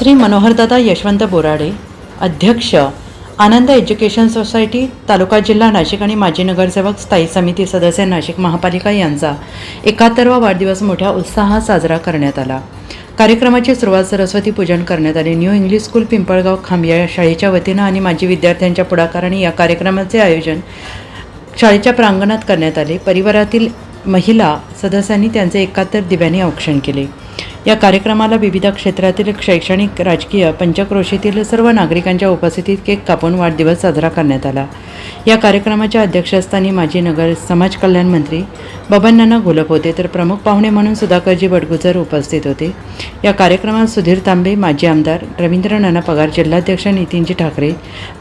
श्री मनोहरदादा यशवंत बोराडे अध्यक्ष आनंद education society तालुका जिल्हा नाशिक आणि माजी नगरसेवक स्थायी समिती सदस्य नाशिक महापालिका यांचा एकाहत्तरवा वाढदिवस मोठ्या उत्साहात साजरा करण्यात आला. कार्यक्रमाची सुरुवात सरस्वती पूजन करण्यात आले. न्यू इंग्लिश स्कूल पिंपळगाव खांब या शाळेच्या वतीनं आणि माजी विद्यार्थ्यांच्या पुढाकाराने या कार्यक्रमाचे आयोजन शाळेच्या प्रांगणात करण्यात आले. परिवारातील महिला सदस्यांनी त्यांचे एकाहत्तर दिव्याने औक्षण केले. या कार्यक्रमाला विविध क्षेत्रातील शैक्षणिक राजकीय पंचक्रोशीतील सर्व नागरिकांच्या उपस्थितीत केक कापून वाढदिवस साजरा करण्यात आला. या कार्यक्रमाच्या अध्यक्षस्थानी माजी नगर समाज कल्याण मंत्री बबननाना घोलप होते. तर प्रमुख पाहुणे म्हणून सुधाकरजी बडगुजर उपस्थित होते. या कार्यक्रमात सुधीर तांबे माजी आमदार रवींद्र नाना पगार जिल्हाध्यक्ष नितीनजी ठाकरे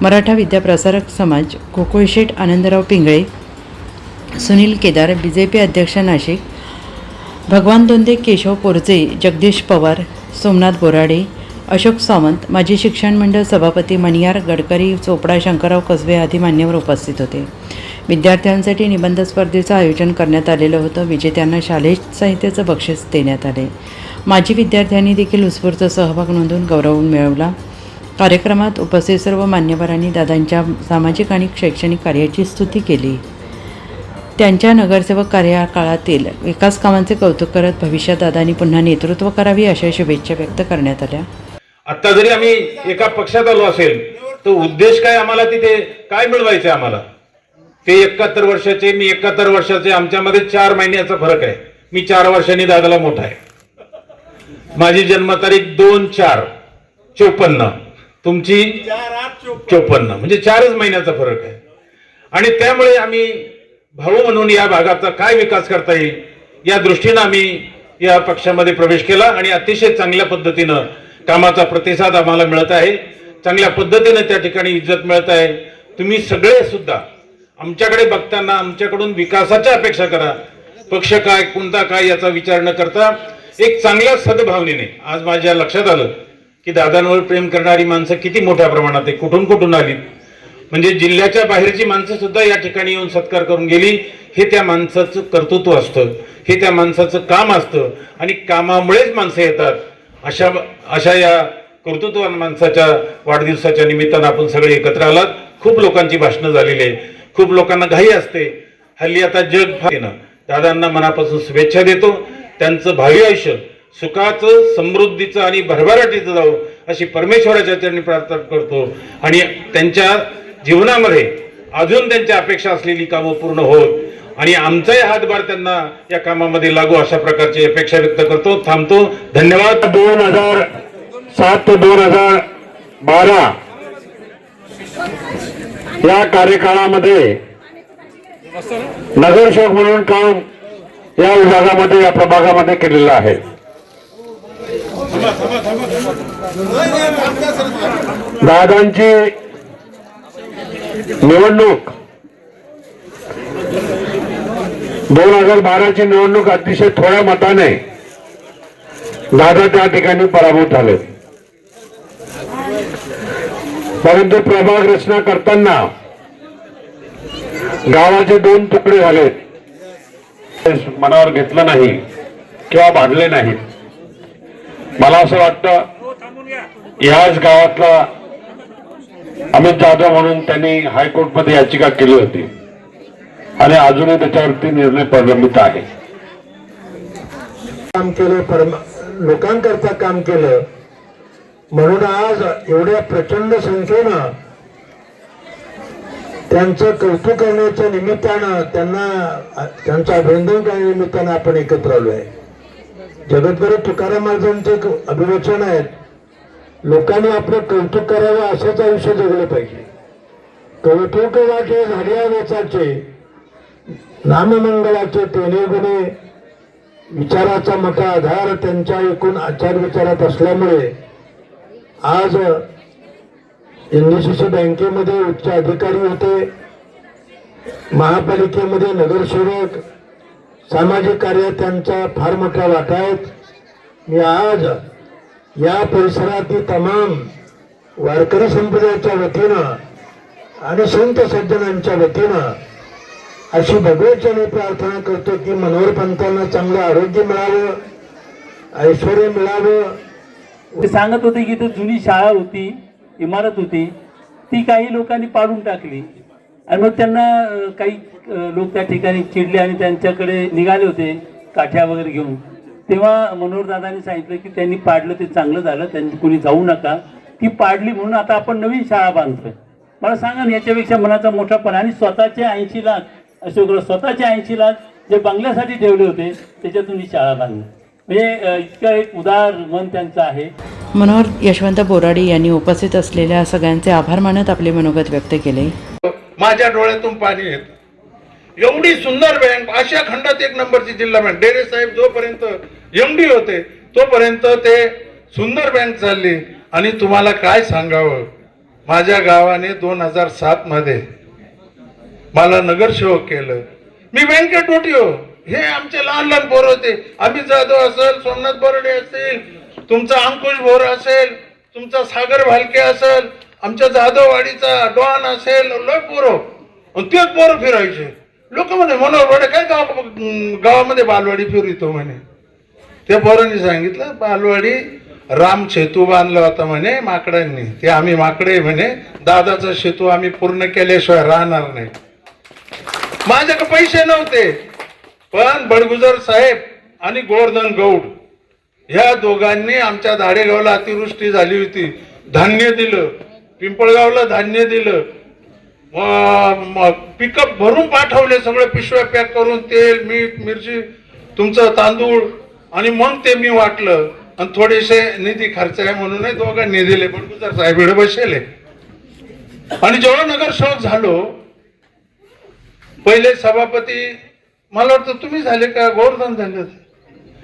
मराठा विद्याप्रसारक समाज गोकुळशेठ Anandrao Pingale Sunil Kedar B J P अध्यक्ष नाशिक भगवान दोंदे केशव पोरजे जगदीश पवार सोमनाथ बोराडे अशोक सावंत माजी शिक्षण मंडळ सभापती मणियार गडकरी चोपडा शंकरराव कसबे आदी मान्यवर उपस्थित होते. विद्यार्थ्यांसाठी निबंध स्पर्धेचं आयोजन करण्यात आलेलं होतं. विजेत्यांना शालेय साहित्याचं बक्षीस देण्यात आले. माजी विद्यार्थ्यांनी देखील उत्स्फूर्त सहभाग नोंदवून गौरव मिळवला. कार्यक्रमात उपस्थित सर्व मान्यवरांनी दादांच्या सामाजिक आणि शैक्षणिक कार्याची स्तुती केली. त्यांच्या नगरसेवक कार्यकाळातील विकास कामांचे कौतुक करत भविष्यात दादांनी पुन्हा नेतृत्व करावी अशा शुभेच्छा व्यक्त करण्यात आल्या. आता जरी आम्ही एका पक्षात आलो असेल तर उद्देश काय आम्हाला तिथे? काय मिळवायचं आम्हाला? ते एकाहत्तर वर्षाचे मी एकाहत्तर वर्षाचे आमच्यामध्ये चार महिन्याचा फरक आहे. मी चार वर्षांनी दादाला मोठा आहे. माझी जन्मतारीख दोन चार चोपन्न. तुमची चोपन्न. म्हणजे चारच महिन्याचा फरक आहे. आणि त्यामुळे आम्ही भाऊ म्हणून या भागाचा काय विकास करता येईल? या दृष्टीनं आम्ही या पक्षामध्ये प्रवेश केला आणि अतिशय चांगल्या पद्धतीनं कामाचा प्रतिसाद आम्हाला मिळत आहे. चांगल्या पद्धतीनं त्या ठिकाणी इज्जत मिळत आहे. तुम्ही सगळे सुद्धा आमच्याकडे बघताना आमच्याकडून विकासाच्या अपेक्षा करा. पक्ष काय कोणता काय याचा विचार न करता एक चांगल्या सद्भावनेने आज माझ्या लक्षात आलं की दादांवर प्रेम करणारी माणसं किती मोठ्या प्रमाणात आहे कुठून कुठून आली? म्हणजे जिल्ह्याच्या बाहेरची माणसं सुद्धा या ठिकाणी येऊन सत्कार करून गेली. हे त्या माणसाचं कर्तृत्व असतं. हे त्या माणसाचं काम असतं. आणि कामामुळेच माणसं येतात. अशा अशा या कर्तृत्वान माणसाच्या वाढदिवसाच्या निमित्तानं आपण सगळे एकत्र आलात. खूप लोकांची भाषणं झालेली आहे खूप लोकांना घाई असते. हल्ली आता जग आहे ना दादांना मनापासून शुभेच्छा देतो. त्यांचं भावी आयुष्य सुखाचं समृद्धीचं आणि भरभराटीचं जावं अशी परमेश्वराच्या चरणी प्रार्थना करतो. आणि त्यांच्या जीवनामध्ये अजून त्यांच्या अपेक्षा असलेली कामं पूर्ण होत आणि आमचाही हातभार त्यांना या कामामध्ये लागू अशा प्रकारची अपेक्षा व्यक्त करतो. थांबतो. धन्यवाद. दोन हजार सात ते दोन हजार बारा या कार्यकाळामध्ये नगरसेवक म्हणून काम या विभागामध्ये या प्रभागामध्ये केलेलं आहे. दादांची निवडणूक. दोन हजार बाराची निवडणूक अतिशय थोड्या मताने दादा त्या ठिकाणी पराभूत झाले. परंतु प्रभाग रचना करताना गावाचे दोन तुकडे झाले. मनावर घेतलं नाही किंवा बांधले नाही मला असं वाटतं याच गावातला अमित जाधव म्हणून त्यांनी हायकोर्टमध्ये याचिका केली होती. आणि अजूनही त्याच्यावरती निर्णय प्रलंबित आहे. काम केलं परम लोकांकरता काम केलं. म्हणून आज एवढ्या प्रचंड संख्येनं त्यांचं कौतुक करण्याच्या निमित्तानं त्यांना त्यांचं अभिनंदन करण्यानिमित्तानं आपण एकत्र आलो आहे जगतभर तुकाराम महाराजांचे अभिवचन आहे. लोकांनी आपलं कौतुक करावं असंच आयुष्य जगलं पाहिजे. कौतुक वाटे झाल्या वेचाचे नाममंगळाचे तेने गुणे विचाराचा मोठा आधार त्यांच्या एकूण आचार विचारात असल्यामुळे आज एनडीसीसी बँकेमध्ये उच्च अधिकारी होते महापालिकेमध्ये नगरसेवक सामाजिक कार्यात त्यांचा फार मोठा वाटा आहेत. मी आज या परिसरातील तमाम वारकरी संप्रदायाच्या वतीनं आणि संत सज्जनांच्या वतीनं अशी भगवतजनी प्रार्थना करतो की मनोहर पंतांना चांगलं आरोग्य मिळावं ऐश्वर मिळावं. ते सांगत होते की इथं जुनी शाळा होती इमारत होती ती काही लोकांनी पाडून टाकली. आणि मग त्यांना काही लोक त्या ठिकाणी चिडले आणि त्यांच्याकडे निघाले होते काठ्या वगैरे घेऊन. तेव्हा मनोहरदादांनी सांगितलं की त्यांनी पाडलं ते चांगलं झालं त्यांनी कोणी जाऊ नका. ती पाडली म्हणून आता आपण नवीन शाळा बांधतोय. मला सांगा ना याच्यापेक्षा मनाचा मोठापणा आणि स्वतःचे ऐंशी लाख अशोक स्वतःचे ऐंशी लाख जे बंगल्यासाठी ठेवले होते त्याच्यातून ही शाळा बांधली. म्हणजे इतकं एक उदार मन त्यांचं आहे. मनोहर यशवंत बोराडे यांनी उपस्थित असलेल्या सगळ्यांचे आभार मानत आपले मनोगत व्यक्त केले. माझ्या डोळ्यातून पाणी येत. एवढी सुंदर बँक आशिया खंडात एक नंबरची जिल्हा बँक डेरे साहेब जोपर्यंत एमडी होते तोपर्यंत ते सुंदर बँक चालली. आणि तुम्हाला काय सांगावं? माझ्या गावाने दोन हजार सात मध्ये मला नगरसेवक केलं. मी बँकेत होती हो. हे आमचे लहान लहान पोर होते. अमित जाधव असेल सोमनाथ बोर्डे असतील तुमचा अंकुश भोर असेल तुमचा सागर भालके असेल आमच्या जाधववाडीचा डॉन असेल लय पोरं. आणि तेच पोरं फिरायचे. लोक म्हणे मनोहर काय गाव गावामध्ये बालवाडी फिरतो म्हणे. त्या पोरांनी सांगितलं बालवाडी राम सेतू बांधला होता म्हणे माकडांनी. ते आम्ही माकडे म्हणे. दादाचा सेतू आम्ही पूर्ण केल्याशिवाय राहणार नाही. माझ्याकडे पैसे नव्हते पण बडगुजर साहेब आणि गोवर्धन गौड ह्या दोघांनी आमच्या धाडेगावला अतिवृष्टी झाली होती. धान्य दिलं पिंपळगावला धान्य दिलं पिकअप भरून पाठवले सगळे पिशव्या पॅक करून तेल मीठ मिरची तुमचं तांदूळ आणि मग ते मी वाटलं. आणि थोडेसे निधी खर्च आहे म्हणून दोघांनी दिले बडगुजर साहेब इकडे बसले आणि जेव्हा नगरसेवक झालो पहिले सभापती मला वाटतं तुम्ही झाले का? गोवर्धन झाले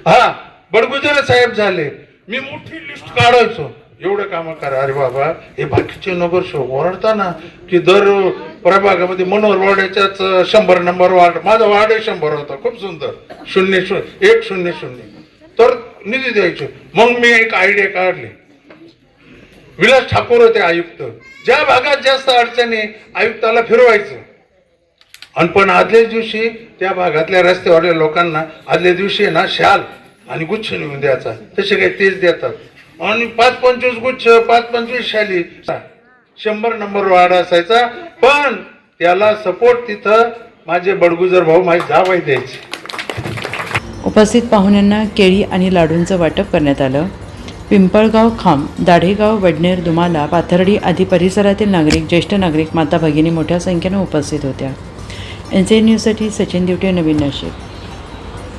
हा बडगुजरे साहेब झाले. मी मोठी लिस्ट काढायचो. एवढं काम करा. अरे बाबा हे बाकीचे नगर ओरडता ना की दर प्रभागामध्ये मनोहर वाड्याच्याच शंभर नंबर वार्ड. माझा वार्ड शंभर होता खूप सुंदर. शून्य शून्य एक शून्य शून्य. तर निधी द्यायचे. मग मी एक आयडिया काढली. विलास ठाकूर होते आयुक्त. ज्या भागात जास्त अडचणी आयुक्ताला फिरवायचं. आणि पण आदल्याच दिवशी त्या भागातल्या रस्त्यावरल्या लोकांना आदल्या दिवशी ना शाल आणि गुच्छ नेऊन द्यायचा. तसे काही तेच देतात. आणि पाच पंचवीस गुच्छ पाच पंचवीस शाली. शंभर नंबर वार्ड असायचा. पण त्याला सपोर्ट तिथं माझे बडगुजर भाऊ माझे जावाई द्यायचे. उपस्थित पाहुण्यांना केळी आणि लाडूंचं वाटप करण्यात आलं. पिंपळगाव खांब दाढेगाव वडनेर दुमाला पाथर्डी आदी परिसरातील नागरिक ज्येष्ठ नागरिक माता भगिनी मोठ्या संख्येनं उपस्थित होत्या. एन सी न्यूजसाठी सचिन दिवटे नवीन नाशिक.